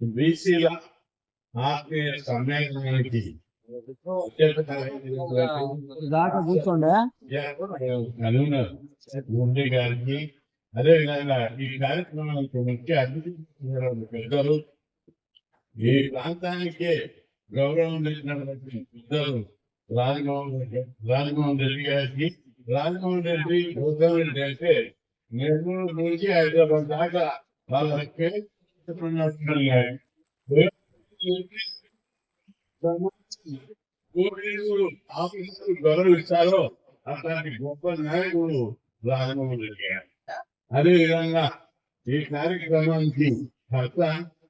బీసీల ఆత్మీయ సమ్మేళనానికి అత్యంత దాకా కూర్చోండి కన్వీనర్ గుండె గారికి అదేవిధంగా ఈ కార్యక్రమానికి ముఖ్య అతిథి పెద్దలు ఈ ప్రాంతానికే గౌరవం తెచ్చినటువంటి పెద్దలు రాజమోహన్ రెడ్డి రాజమోహన్ రెడ్డి గారికి రాజమోహన్ రెడ్డి గౌతమ్ రెడ్డి అంటే నెల్లూరు నుంచి హైదరాబాద్ దాకా వాళ్ళకి పోలీసులు ఆఫీసులు గౌరవిస్తారో అట్లాంటి గొప్ప నాయకుడు రాజమోహన్ రెడ్డి ఈ కార్యక్రమానికి కర్త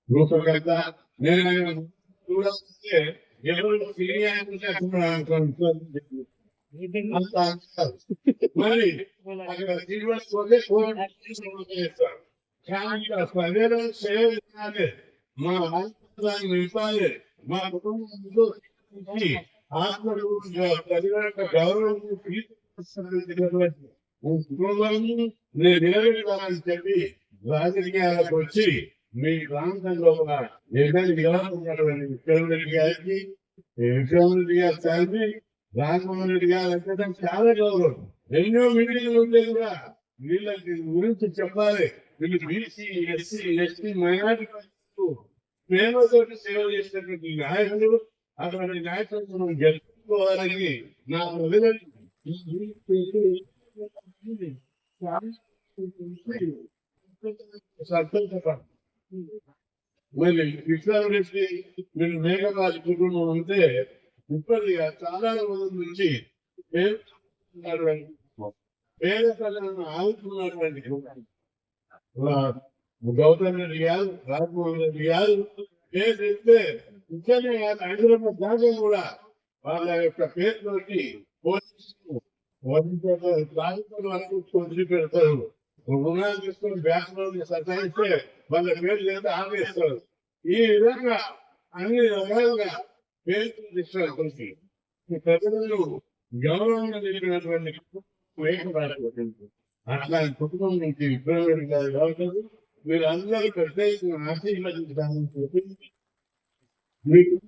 రూపకర్త నేను కూడా సీనియర్ మరి అక్కడ శ్రీనివాస్ పోతే చేస్తారు. మా ఆత్మదాన్ని మా కుటుంబంలో ఆత్మలు గౌరవం తీసుకొస్తున్నటువంటి నేను నిలబెట్టాలని చెప్పి రాజకీయాలకు వచ్చి మీ ప్రాంతంలో ఉన్న ఏదైనా నిలబడుతున్నటువంటి గారికి గారి తండ్రి రాజమోహన్ రెడ్డి గారు అంటే చాలా గౌరవం. ఎన్నో మీటింగ్లు ఉంటే కూడా వీళ్ళ గురించి చెప్పాలి. వీళ్ళు బీసీ ఎస్సీ ఎస్టీ మైనార్టీ ప్రేమతో సేవ చేసినటువంటి నాయకులు అటువంటి నాయకులను మనం జరుపుకోవాలని నా ప్రజలు సంతోషపడ మరి కృష్ణారెడ్డి మీరు మేఘరాజు కుటుంబం అంటే ఇప్పటిగా చాలా రోజుల నుంచి పేద ప్రజలను ఆదుతున్నటువంటి గౌతమ్ రెడ్డి గారు రాజమోహన్ రెడ్డి గారు పేరు చెప్తే ఇక్కడనే కాదు హైదరాబాద్ దాకా కూడా వాళ్ళ యొక్క పేరుతోటి వదిలిపెడతారు రుణాలు తీసుకొని బ్యాంకులో సతాయిస్తే వాళ్ళ పేరు చేత ఆపేస్తారు. ఈ విధంగా అన్ని రకాలుగా పేరు గౌరవంగా తెలిపినటువంటి వేగపడకపోతుంది అట్లాంటి కుటుంబం నుంచి విప్లవం గారు కావచ్చు వీరందరూ ప్రత్యేకంగా ఆశీర్వదించడానికి చెప్పి మీకు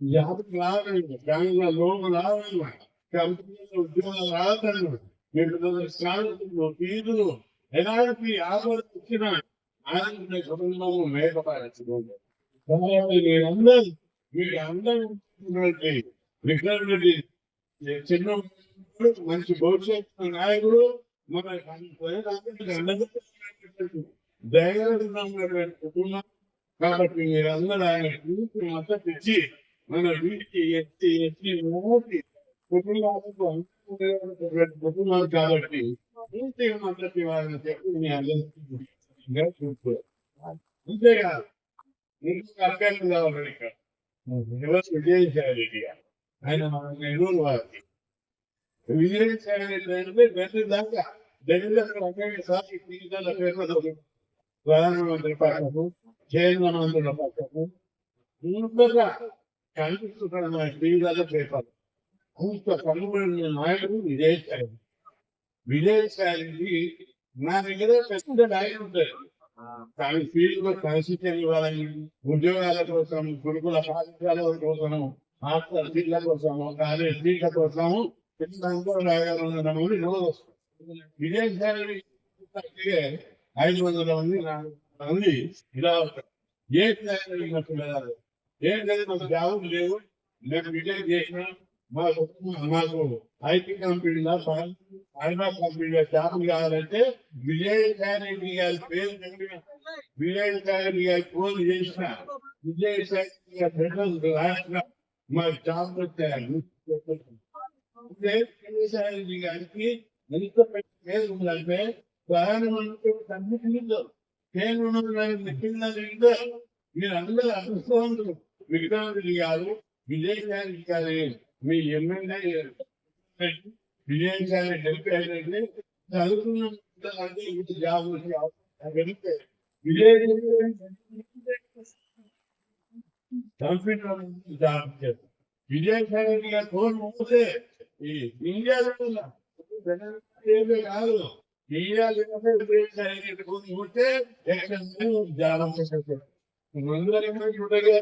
జాబుకి రావాలి బ్యాంకులో లోన్ రావాలి కంపెనీలో ఉద్యోగాలు రావాలి మీకు స్నానాలు ఫీజులు ఎలాంటి ఆపద వచ్చినా ఆయన కుటుంబము మేకపాడించుకోండి మీరందరూ వీళ్ళందరూ అందరూ విక్రమ్ రెడ్డి చిన్న మంచి భవిష్యత్తు నాయకుడు మన దయగలుగుతున్నటువంటి కుటుంబం. కాబట్టి మీరందరూ ఆయన పూర్తి మద్దతు ఇచ్చి మన వీటికి ఎత్తి ఎత్తి మోటి కుటుంబాలకు కుటుంబాలు కాబట్టి పూర్తి మద్దతు ఇవ్వాలని చెప్పి మీ అందరికీ చూసుకోవాలి అంతేకాదు ఇంకొక అభ్యర్థి కావాలి ఇక్కడ విజయసాయి రెడ్డి ఆయన నెల్లూరు వారి విజయసాయి రెడ్డి అంటే వెంటనే దాకా దగ్గర ఒకేసారి తీర్థాల పేర్లు ప్రధానమంత్రి పక్కకు కేంద్ర మంత్రుల పక్కకు ముందుగా కనిపిస్తున్న తీర్థాల పేపర్ అంత కనుగొని నాయుడు విజయసాయి విజయసాయి నా దగ్గర పెద్ద నాయకుడు ఉంటాడు కానీ ఫీల్డ్లో కన్సిస్టెంట్ ఇవ్వాలని ఉద్యోగాల కోసం గురుకుల పాఠశాల కోసం హాస్టల్ సీట్ల కోసము కాలేజ్ సీట్ల కోసము ఐదు వందల మంది నాలుగు మంది ఇలా ఉంటారు. ఏ స్థాయిలో పిల్లలు ఏంటంటే మాకు జాబులు లేవు నేను విజయం చేసినా మా కుటుంబం ఐటీ కంపెనీలో ఫైనా కంపెనీలో జాబులు కావాలంటే విజయసాయి గారి పేరు చెప్పిన విజయసాయి గారి ఫోన్ చేసిన. విజయసాయి గారి రాసిన. మా జాబ్ వచ్చాయని విజయసాయి గారికి ఎంత పేరు ఉందంటే ప్రధానమంత్రి సన్నిధిలో పేరు కింద మీరు అందరూ అదృష్టవంతులు. విక్రమారెడ్డి గారు విజయసాయి గారి. మీ ఎమ్మెల్యే విజయసాయి హెల్ప్ అయ్యిందంటే చదువుకున్న అంటే ఇంటి జాబ్ వెళ్తే కంప్యూటర్ జాబ్ చేస్తారు విజయసాయి గారు ఫోన్ ఈ ఇండియాలో కాదు. ఇయ్యాలి ఉంటే ధ్యానం చూడగా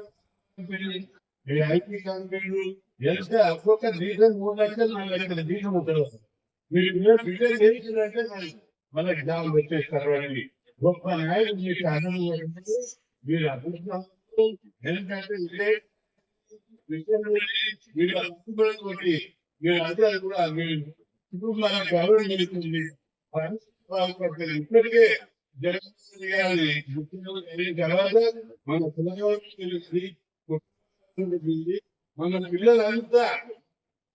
ఐటీ కంపెనీలు ఎంత ఒక్కొక్క డీజల్ మూడు లక్షలు నాలుగు లక్షల డీజల్ ఉంటుంది మీరు డీజల్ చేయించినట్టే మళ్ళీ జ్ఞానం పెట్టేస్తారు అని గొప్ప నాయకులు మీకు ఉంటుంది. మీరు అదృష్టం. ఎందుకంటే ఇదే మీరు అద్భుతమైనటువంటి మీరు అందరూ కూడా మీరు కుటుంబాల గౌరవం జరుగుతుంది ఇప్పటికే జగన్ గారి తర్వాత మన పిల్లలు తెలిసింది మన పిల్లలంతా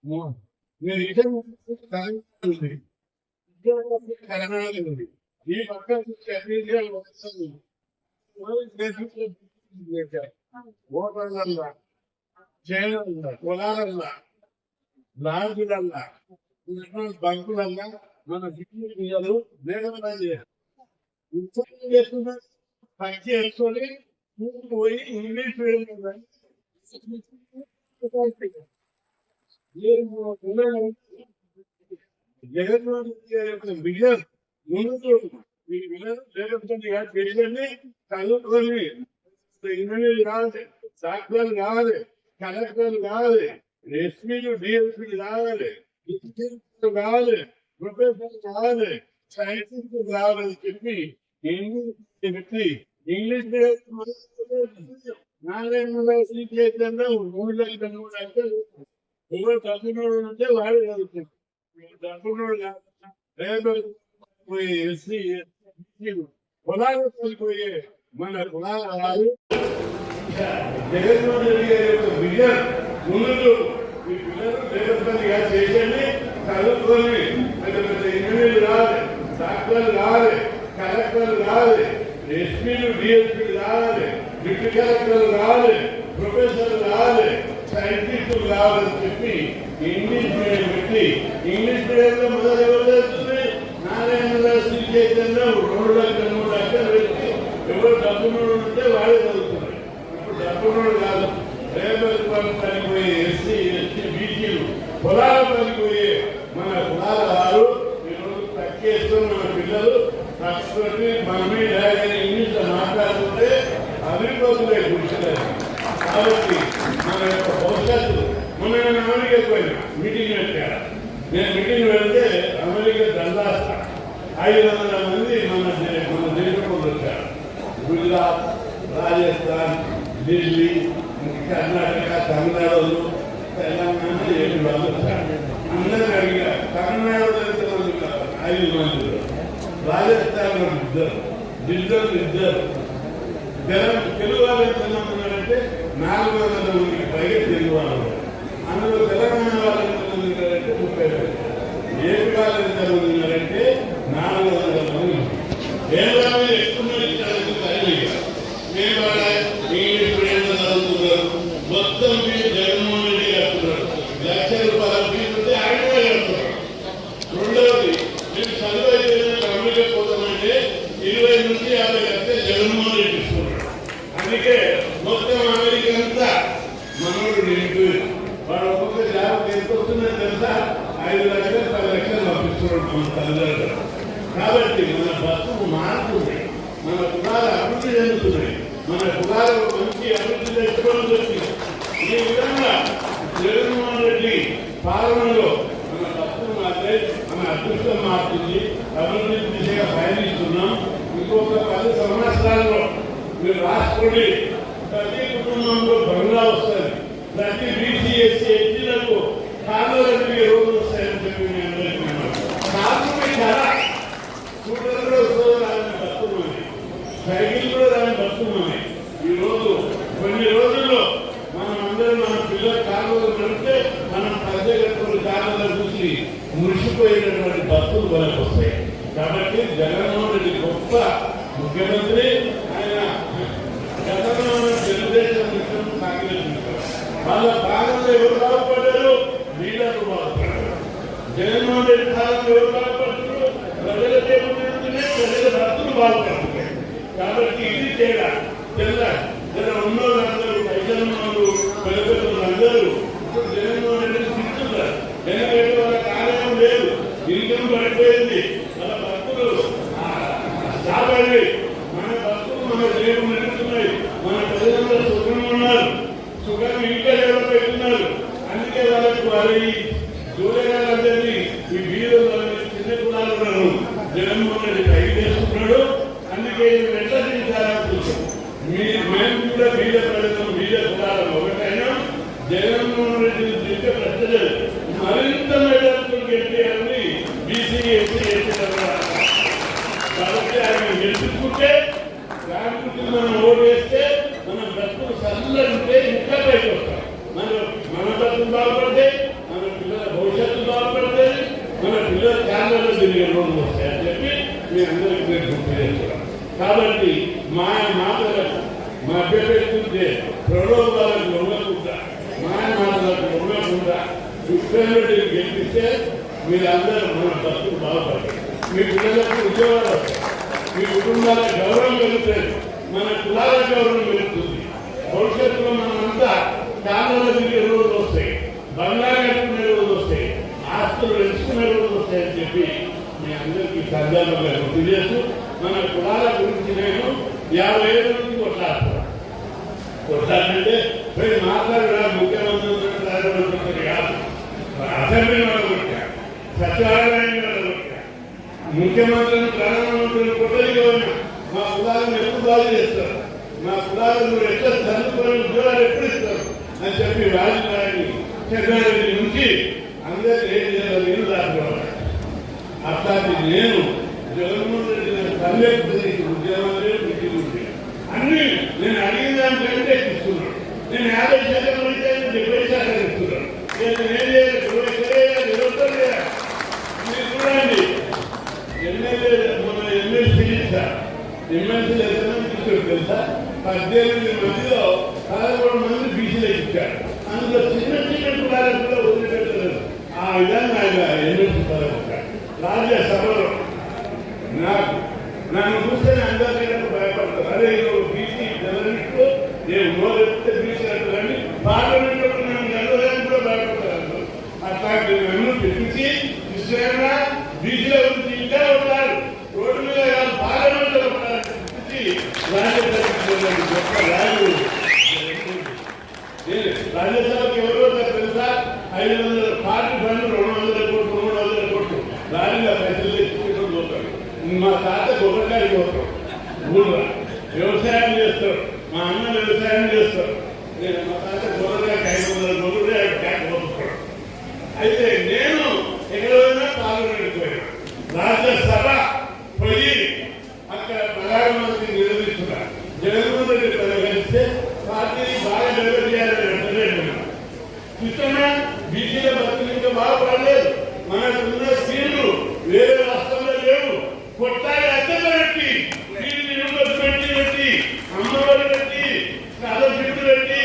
మ- నేను ఇదే ఉంది ఈ పక్క ఓటర్లల్లా చేయాలల్లా పొలాలల్లా బంకులల్లా మన దిక్కులు లేకుండా చేయాలి ఉద్యోగం చేస్తున్నా పని చేసుకొని పోయి ఇంగ్లీష్ మీడియం జగన్మోహన్ ముందు ఈ విజన్ జగన్మోహన్ గారి ఇంజనీర్ కావాలి డాక్టర్లు కావాలి కలెక్టర్లు కావాలి ఎస్పీలు డిఎస్పీలు కావాలి కావాలి ప్రొఫెసర్ కావాలి సైంటిస్ట్ కావాలని చెప్పి ఇంగ్లీష్ చెప్పి ఇంగ్లీష్ నారాయణ చేద్దాం మూడు లక్షల మూడు లక్షలు ఎవరు చదువునోడు ఉంటే వాడు చదువుతాడు. డబ్బునోడు కాదు పోయి ఎస్సీ పొలాలు పోయే మన కులాల. వారు జగన్మోహన్ రెడ్డి గారి యొక్క విజన్ ముందు ఈ పిల్లలు చదువుకొని పెద్ద పెద్ద ఇంజనీర్లు కావాలి డాక్టర్లు కావాలి కలెక్టర్లు కావాలి ఎస్పీలు డిఎస్పీలు కావాలి డిప్యూటీ కలెక్టర్లు కావాలి ప్రొఫెసర్లు కావాలి సైంటిస్టులు కావాలని చెప్పి ఇంగ్లీష్ మీడియం పెట్టి ఇంగ్లీష్ మీడియంలో మొదలు ఎవరు చేస్తుంది? నారాయణ శ్రీ చైతన్య రెండు లక్షల మూడు లక్షలు పెట్టి ఎవరు డబ్బునోడు ఉంటే వాళ్ళే చదువుతున్నారు ఇప్పుడు డబ్బునోడు కాదు లేబర్ పని పనిపోయే ఎస్సీ ఎస్టీ బీసీలు పొలాల పనిపోయే మన కులాల వారు ఈరోజు తక్కువ మన పిల్లలు తక్కువ మనమే లేదని అభివృద్ధి కూర్చున్నారు కాబట్టి మన యొక్క భవిష్యత్తు మొన్న నేను అమెరికాకి పోయినా మీటింగ్ పెట్టాను నేను మీటింగ్ పెడితే అమెరికా దండాస్తా. ఐదు వందల మంది మన మన దేశంలో వచ్చారు. గుజరాత్ రాజస్థాన్ ఢిల్లీ కర్ణాటక తమిళనాడు తెలంగాణ ఏడు వాళ్ళు వచ్చారు. అందరూ అడిగారు తమిళనాడులో ఎంతమంది ఉన్నారు? ఐదు మంది. రాజస్థాన్ ఇద్దరు. ఢిల్లీలో ఇద్దరు. తెలం- తెలుగు వాళ్ళు ఎంతమంది ఉన్నారంటే నాలుగు వందల మందికి పైగా తెలుగు వాళ్ళు అందులో తెలంగాణ వాళ్ళు ఎంతమంది ఉన్నారంటే ముప్పై వేలు ఏపీ వాళ్ళు ఎంతమంది ఉన్నారంటే నాలుగు వందల మంది ఉన్నారు. కేరళలో ఎక్కువ మంది చదువుతారు మేము వాళ్ళ ఇంగ్లీష్ మీడియంలో చదువుతున్నారు మొత్తం మీరు జగన్మోహన్ రెడ్డి కడుతున్నారు లక్ష రూపాయల ఫీజు ఉంటే ఆయన కడుతున్నారు రెండవది మేము చదువు అయిపోయిన అమెరికా పోతామంటే ఇరవై నుంచి యాభై లక్షలు జగన్మోహన్ రెడ్డి ఇస్తున్నారు అందుకే మొత్తం అమెరికా అంతా మనోడు నింపు వాడు ఒక్కొక్క జాబ్ ఎంత వస్తుందని తెలుసా ఐదు లక్షలు పది లక్షలు పంపిస్తున్నాడు మన తల్లిదండ్రులు కాబట్టి మన బతుకు మారుతుంది మన కులాలు అభివృద్ధి చెందుతున్నాయి మన కులాలు మంచి అభివృద్ధి తెచ్చుకోవడం వచ్చింది ఈ విధంగా జగన్మోహన్ రెడ్డి పాలనలో మన బతుకు మారితే మన అదృష్టం మారుతుంది అభివృద్ధి దిశగా పయనిస్తున్నాం ఇంకొక పది సంవత్సరాల్లో మీరు రాసుకోండి ప్రతి కుటుంబంలో బంగ్లా వస్తుంది. ప్రతి బీసీఎస్సీ ఎస్టీలకు కార్లకు రోజులు వస్తాయని చెప్పి మీ అందరికీ విన్నాను. కార్మిక ధర స్కూటర్లో వస్తుంది దాని బతుకున్నది. సైకిల్ కూడా దాని బతుకున్నది. ఈ రోజు కొన్ని రోజుల్లో మనం అందరం మన పిల్లలు కాలంలో నడిపితే మనం ప్రజలు కాలంలో చూసి మురిసిపోయినటువంటి భక్తులు మనకు వస్తాయి. కాబట్టి జగన్మోహన్ రెడ్డి గొప్ప ముఖ్యమంత్రి ఆయన గతంలో తెలుగుదేశం మిత్రులు కాంగ్రెస్ వాళ్ళ కాలంలో ఎవరు బాగుపడ్డారు? లీడర్లు బాగుపడ్డారు జగన్మోహన్ రెడ్డి కాలంలో ఎవరు బాగుపడుతున్నారు ప్రజల దేవుడినే ప్రజల భక్తులు బాగుపడుతున్నాయి కాబట్టి ఇది తేడా. తెల్ల జన ఉన్నోళ్ళందరూ పైసలు పెద్దలు అందరూ ఇప్పుడు జగన్మోహన్ రెడ్డి తెలుగు అయిపోయింది మన భక్తులు చాలండి మన భక్తులు మన దేవుడు నడుస్తున్నాయి మన తల్లిదండ్రులు సుఖంగా ఉన్నారు. సుఖం ఇంకా పెట్టున్నారు. అందుకే వాళ్ళకి వారి జూలగారందరినీ ఈ వీరు చిన్న కులాలు ఉన్నారు జగన్మోహన్ రెడ్డి ఖైదు చేస్తున్నాడు అందుకే వెంట తీసారనుకుంటున్నాం మేము కూడా బీజ ప్రజలు బీజ కులాలు ఒకటైనా. జగన్మోహన్ రెడ్డి తిరిగే ప్రజలు మరింత ఆయన గెలుచుకుంటే మనం ఓటు మన బ్రతుకు సల్లంటే ఇంకా బయట వస్తాం మన మన బ్రతుకు బాగుపడితే మన పిల్లల భవిష్యత్తు బాగుపడితే మన పిల్లల కాలంలో తిరిగే రోజులు వస్తాయని చెప్పి మీ అందరికీ నేను గుర్తు కాబట్టి మా మాటలకు మా పెట్టుకుంటే ప్రలోభాలకు ఉండకుండా మా మాటలకు ఉండకుండా కృష్ణరెడ్డి గెలిపిస్తే మీరందరూ మన బతుకు బాగుపడతారు మీ పిల్లలకు ఉద్యోగాలు వస్తాయి. మీ కుటుంబాల గౌరవం పెరుగుతుంది మన కులాల గౌరవం పెరుగుతుంది. భవిష్యత్తులో మనమంతా కాలంలో తిరిగే రోజులు వస్తాయి? బంగారు కట్టుకునే రోజులు వస్తాయి. ఆస్తులు పెంచుకునే రోజులు వస్తాయని చెప్పి మీ అందరికీ సందర్భంగా గుర్తు చేస్తూ మన కులాల గురించి నేను యాభై ఏళ్ళ నుంచి కొట్లాడుతున్నాను. కొట్లాడంటే పోయి మాట్లాడరా? ముఖ్యమంత్రి కాదు. అసెంబ్లీ మనం కొట్టా సచివాలయం ముఖ్యమంత్రిని ప్రధానమంత్రిని కొట్టలేకపోయినా మా కులాలను ఎప్పుడు బాగు చేస్తారు? మా కులాలను ఎట్లా చదువుకొని ఉద్యోగాలు ఎప్పుడు ఇస్తారు? అని చెప్పి రాజధాని చెన్నారెడ్డి నుంచి అందరూ ఏం చేయాలి నేను దాటుకోవాలి అట్లాంటి నేను జగన్మోహన్ రెడ్డి గారి తల్లి ఉద్యోగాలు పెట్టి అన్ని నేను అడిగిన దానికంటే ఇస్తున్నాను. నేను యాభై శాతం అయితే డెబ్బై శాతం ఇస్తున్నాను. నేను ఏం చేయాలి? ఇరవై చేయాలి ఇరవై చేయాలి మీరు చూడండి. ఎమ్మెల్యే మన ఎమ్మెల్సీ సార్ ఎమ్మెల్సీలు ఎంతమంది ఇచ్చారు తెలుసా? పద్దెనిమిది మందిలో పదకొండు మంది బీసీలో ఇచ్చారు అందులో చిన్న చిన్న కులాలకు కూడా వదిలిపెట్టలేదు ఆ విధంగా ఆయన ఎమ్మెల్సీ పదవి ఇచ్చారు రాజ్యసభలో నాకు నన్ను చూస్తే అందరికీ భయపడతారు అరే నువ్వు బీసీ జర్నలిస్టు నేను మోదెత్తే బీసీ అంటారని పార్లమెంట్లో నన్ను గెలవడానికి కూడా భయపడతారు అట్లాంటి నన్ను పిలిచి ఇష్టంగా బీసీల గురించి ఇంకా ఉంటారు రోడ్డు మీద కాదు పార్లమెంట్లో ఉంటారు పిలిచి రాజ్యసభకి గొప్ప రాజు ఏ, రాజ్యసభకి ఎవరో తెలుసా ఐదు వందల పార్టీ ఫండ్ రెండు వందల కోట్లు మూడు వందల కోట్లు దానిలో పైసలు తెచ్చుకుంటూ పోతారు మా తాత గొప్పకాడికి పోతాం ఊళ్ళో వ్యవసాయం చేస్తారు మా అన్న వ్యవసాయం చేస్తారు నేను మా తాత గొర్రెకాయకి ఐదు వందల గొర్రెలు కాకి పోతున్నాడు అయితే నేను ఎక్కడైనా పార్లమెంట్కి పోయినా రాజ్యసభ పోయి అక్కడ ప్రధానమంత్రి నిలదీస్తున్నా జగన్మోహన్ రెడ్డి కలిస్తే పార్టీని బాగా డెవలప్ చేయాలని అంటలేదు చూస్తున్నా బీసీల బతుకులు ఇంకా బాగుపడలేదు మనకున్న స్కీములు వేరే రాష్ట్రంలో లేవు కొట్టాలి అద్దెలు పెట్టి స్కీములు ఇరువులకు పెట్టి పెట్టి అమ్మఒడి పెట్టి స్కాలర్షిప్ పెట్టి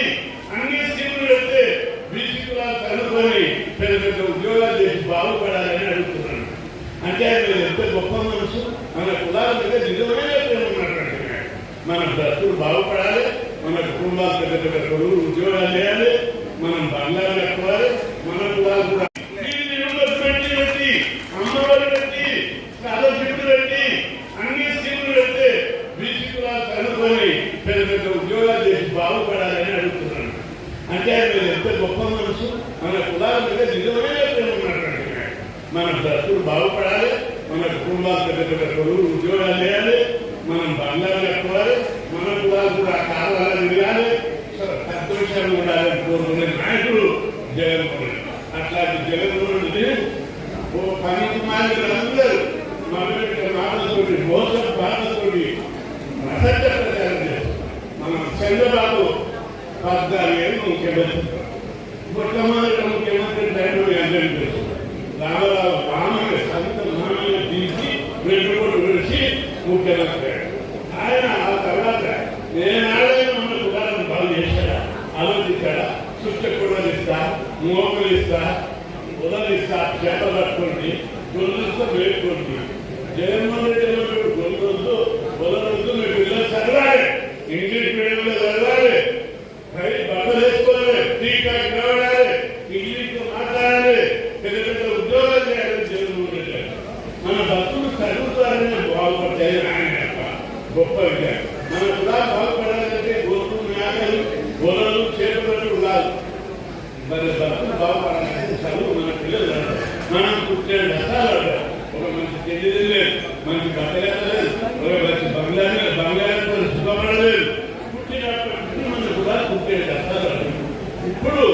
అన్ని స్కీములు పెడితే బీసీ కులాలు చదువుకొని పెద్ద పెద్ద ఉద్యోగాలు చేసి బాగుపడాలని అడుగుతున్నాను అంటే ఆయన ఎంత గొప్ప మనసు మన కులాల మీద నిజమైన ప్రేమ ఉన్నటువంటి మన భక్తులు బాగుపడాలి మన కుటుంబాలు పెద్ద పెద్ద కొడుకులు ఉద్యోగాలు చేయాలి మనం బంగారు కట్టుకోవాలి మన కులాలు కూడా స్కీములు ఇరువులకు పెట్టి పెట్టి అమ్మఒడి పెట్టి స్కాలర్షిప్ పెట్టి అన్ని స్కీములు పెడితే బీసీ కులాలు చదువుకొని పెద్ద పెద్ద ఉద్యోగాలు చేసి బాగుపడాలని అడుగుతున్నాను అంటే ఆయన ఎంత గొప్ప మనసు మన కులాల మీద నిజమైన ప్రేమ ఉన్నటువంటి ఆయన. మన బ్రతుకులు బాగుపడాలి మన కుటుంబాలు పెద్ద పెద్ద కొడుకు ఉద్యోగాలు చేయాలి మనం బంగారు కట్టుకోవాలి మన కులాలు కూడా కావాలని తిరగాలి సంతోషంగా ఉండాలని కోరుకునే నాయకుడు జగన్మోహన్ రెడ్డి. అట్లాంటి జగన్మోహన్ రెడ్డి ఓ పనికి మాదిరందరూ మొదటి మాటలతోటి మోసం బాధతోటి అసత్య ప్రచారం చేస్తారు. మనం చంద్రబాబు పద్నాలుగు ఏళ్ళు ముఖ్యమంత్రి. మొట్టమొదటి ముఖ్యమంత్రి డైరెక్టర్ అందరికీ తెలుసు. రామరావు రామయ్య సంత మామయ్య తీసి రెండు కోట్లు ముఖ్యమంత్రి ఆయన ఆ తర్వాత నేను ఆడైనా మన కులాలను బాగు చేశాడా ఆలోచించాడా చుట్ట కూడలు మూలకలు ఇస్తా ఉదలు ఇస్తా చేత పట్టుకోండి గొల్లు ఇస్తా వేడుకోండి జగన్మోహన్ రెడ్డి ఏమన్నాడు గొల్లు వద్దు వదలొద్దు మీ పిల్లలు చదవాలి ఇంగ్లీష్ మీడియంలో చదవాలి మరి బట్టలు వేసుకోవాలి టీకా నిలబడాలి ఇంగ్లీష్ మాట్లాడాలి పెద్ద పెద్ద ఉద్యోగాలు చేయాలి జగన్మోహన్ రెడ్డి గారు. మన భక్తులు చదువుతారని బాగుపడతాయి ఆయన యొక్క గొప్ప విజయం మన కూడా బాగుపడాలంటే గోధుమ మేకలు గొర్రెలు చేపలు ఉండాలి మరి భక్తులు బాగుపడాలంటే చదువు మన పిల్లలు చదవాలి. మనం పుట్టిన దశాలు ఒక మంచి తెలియదు లేదు మంచి బట్టలేదు లేదు ఒక మంచి బంగారు బంగారు సుఖపడలేదు పుట్టినప్పటి మంది కూడా పుట్టే కష్టాలు ఇప్పుడు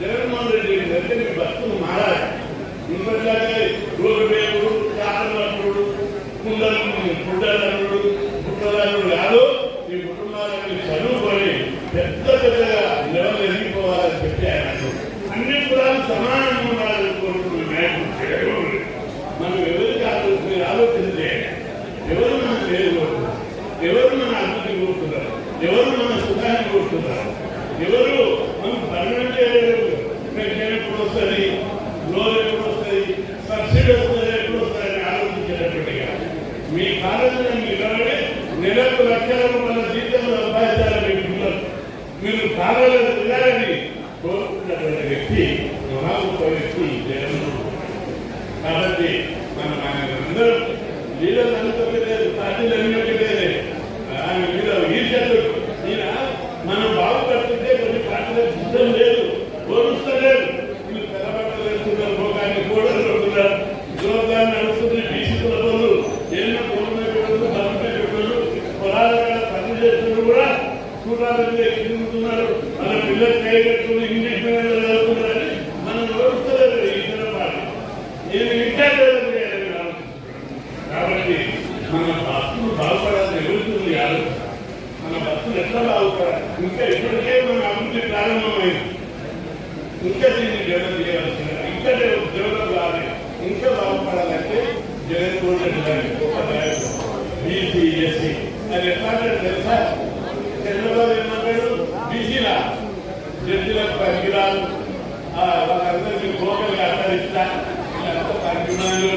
జగన్మోహన్ రెడ్డి గారి మీ బతుకులు మారాలి ఇప్పటిలాగే రోడ్డు వేపుడు కారణప్పుడు కుండలు పుట్టలు పుట్టలు కాదు ఈ కుటుంబాలని చదువుకొని పెద్ద పెద్దగా లెవెల్ ఎదిగిపోవాలని చెప్పి ఆయన అన్నారు. అన్ని కులాలు సమానంగా ఉండాలని కోరుకున్న నాయకుడు జగన్మోహన్ మనం ఎవరికి కాదు మీరు ఆలోచిస్తే ఎవరు మనం పేరు ఎవరు మన అభివృద్ధి కోరుతున్నారు ఎవరు మన సుఖాన్ని కోరుతున్నారు ఎవరు మనం పర్మనెంట్ పెన్షన్ ఎప్పుడు వస్తుంది? లోన్ ఎప్పుడు వస్తుంది? సబ్సిడీ వస్తుంది ఎప్పుడు వస్తుంది అని మీ కాలంలో నిలబడి నెలకు లక్షల రూపాయల జీతం సంపాదించాలి మీ పిల్లలు మీరు కాలంలో వెళ్ళాలని కోరుకున్నటువంటి వ్యక్తి మహా వ్యక్తి జగన్మోహన్ కాబట్టి మనం ఆయన అందరం లీడర్లు అనుకోలేదు పార్టీలు అనుకోలేదు. ఆయన మీద ఈర్ష్యతో ఈయన మనం బాగుపడుతుంటే కొన్ని పార్టీలకు లేదు ఓరుస్తలేదు వీళ్ళు తెల్లబట్టలు వేస్తున్నారు భోగాన్ని కూడలు కొడుతున్నారు బీసీ కులపలు ఎన్నో భూమి పెట్టలు పని చేస్తున్నారు కూడా. చూడాలని ఎదుగుతున్నారు మన పిల్లలు చేయగట్టుకుని ఇంగ్లీష్ మీద చదువుతున్నారని మనం ఓరుస్తలేదు ఈ ఇతర పార్టీ నేను ఇంకా లేదని నేను ఆలోచిస్తున్నాను. కాబట్టి మన భక్తులు బాగుపడాలని ఎదుగుతుంది కాదు మన భక్తులు ఎట్లా బాగుపడాలి ఇంకా ఇప్పటికే మన అభివృద్ధి ప్రారంభమైంది ఇంకా దీన్ని డెవలప్ చేయాల్సిన ఇంకా డెవలప్ కావాలి ఇంకా బాగుపడాలంటే జగన్మోహన్ రెడ్డి గారి గొప్ప నాయకుడు బీసీ ఎస్సీ. అది ఎట్లా తెలుసా? చంద్రబాబు ఏమన్నాడు బీసీలా? జడ్జిలకు పనికిరాలు వాళ్ళందరికీ గోకలు అర్థరిస్తా వీళ్ళంతా పనికిరాలు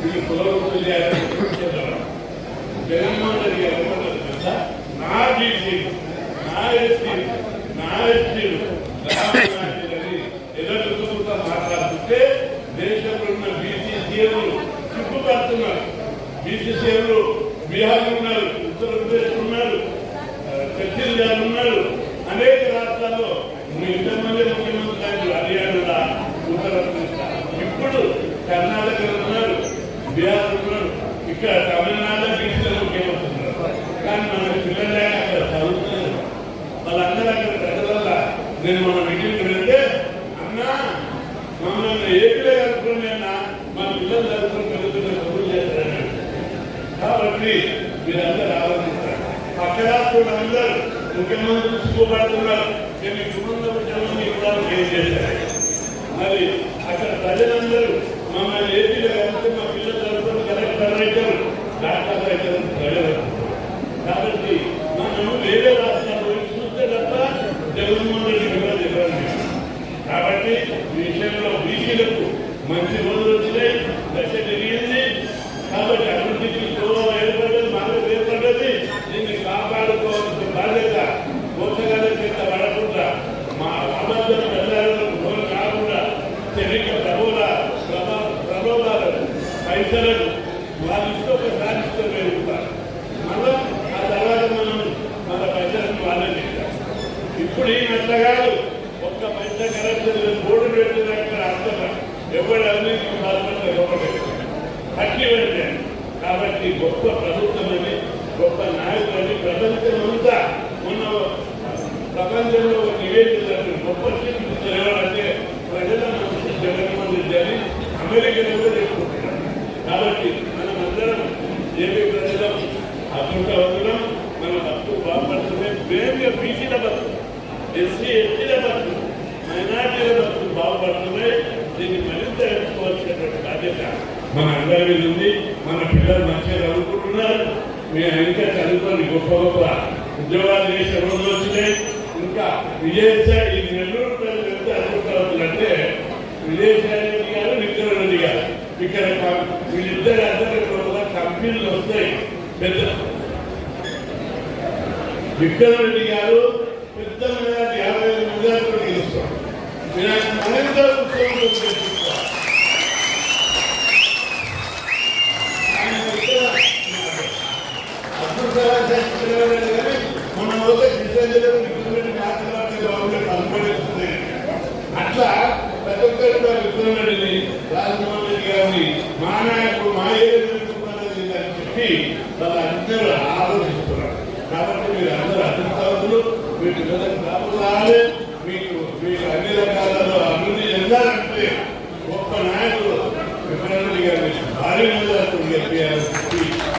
వీళ్ళు కులవృత్తులు చేయాలని జగన్మోహన్ రెడ్డి గారు ఏమన్నారు తెలుసా? నా బీసీ నా ఎస్సీ నా ఎస్టీ ఎదుర్కొంటూ మాట్లాడుతుంటే దేశంలో ఉన్న బీసీ సీఎంలు కడుతున్నారు బీసీసీఎంలు బీహార్ ఉన్నారు ఉత్తరప్రదేశ్ ఉన్నారు ఆ, ఛత్తీస్గఢ్ ఉన్నారు. అనేక రాష్ట్రాల్లో మీ ఇంతమంది ముఖ్యమంత్రి హర్యానా ఉత్తరప్రదేశ్ ఇప్పుడు కర్ణాటక ఉన్నారు బీహార్ ఉన్నారు ఇక్కడ తమిళనాడు బీసీలో ముఖ్యమంత్రి ఉన్నారు కానీ మన పిల్లలే అక్కడ చదువుతున్నారు. వాళ్ళందరూ అక్కడ ప్రజల నేను మన మీటింగ్ వెళ్తే అన్నా మమ్మల్ని ఏపీలో కలుపుకుని అన్న మా పిల్లలు చదువుకుని పెరుగుతున్న చదువు చేస్తారని కాబట్టి మీరందరూ ఆలోచిస్తారు పక్క అందరూ ముఖ్యమంత్రి సిగ్గుపడుతున్నారు నేను కుటుంబ జన్మని కూడా తెలియజేశారు మరి అక్కడ ప్రజలందరూ మమ్మల్ని ఏపీలో కలిపితే మా పిల్లల తరఫున కలెక్టర్ రైతులు డాక్టర్ రైతులు ప్రజలు కాబట్టి మనము వేరే రాష్ట్రాలు పోయి చూస్తే తప్ప జగన్మోహన్ రెడ్డి కూడా చెప్పండి కాబట్టి విషయంలో బీసీలకు మంచి రోజులు వచ్చినాయి దశ తిరిగింది కాబట్టి అభివృద్ధికి దూరం ఏర్పడ్డది మార్గం ఏర్పడ్డది దీన్ని కాపాడుకోవాల్సిన బాధ్యత పోషకాల చేత పడకుండా మా అబద్ధం ప్రచారాలకు లోను కాకుండా చెనిక ప్రభుల ప్రలోభాలకు పైసలకు వాళ్ళ ఇష్టం ఒకసారి ఇష్టం పెరుగుతారు మళ్ళా ఆ తర్వాత మనం మన పైసలను వాళ్ళని ఇస్తాం ఇప్పుడు ఈ అట్లా కాదు ఒక్క పైసా కరెక్షన్ బోర్డు పెట్టినట్టు అర్థం ఎవరు అవినీతికి పాల్పడితే ఎవరు హక్కి పెట్టారు కాబట్టి గొప్ప ప్రభుత్వం అని గొప్ప నాయకులు అని ప్రపంచమంతా ఉన్న ప్రపంచంలో ఒక నివేదిక గొప్ప చీఫ్ ఎవరంటే ప్రజల మనసు జగన్మోహన్ రెడ్డి అని అమెరికన్ కూడా చెప్పుకుంటున్నారు కాబట్టి మనం అందరం ఏపీ ప్రజలం అదృష్టవంతులం మన భక్తులు బాగుపడుతున్నాయి వేరుగా బీసీల భక్తులు ఎస్సీ ఎస్టీల భక్తులు మైనార్టీల భక్తులు బాగుపడుతున్నాయి. దీన్ని మరింత ఎంచుకోవాల్సినటువంటి బాధ్యత మన అందరి మీద ఉంది. మన పిల్లలు మంచిగా చదువుకుంటున్నారు. మేము ఇంకా చదువుకొని గొప్ప గొప్ప ఉద్యోగాలు చేసే రోజులు వచ్చినాయి. ఇంకా విజయ ఈ నెల్లూరు ప్రజలు ఎంత అదృష్టవంతులంటే విజయసాయి రెడ్డి గారు విక్రమ్ రెడ్డి గారు ఇక్కడ కం- వీళ్ళిద్దరు అందరి కూడా కంపెనీలు వస్తాయి పెద్ద విక్రమ్ రెడ్డి గారు పెద్ద మెజార్టీ యాభై ఐదు మెజార్టీ గెలుస్తారు మీరు మరింత ఉత్సవం గెలుస్తారు.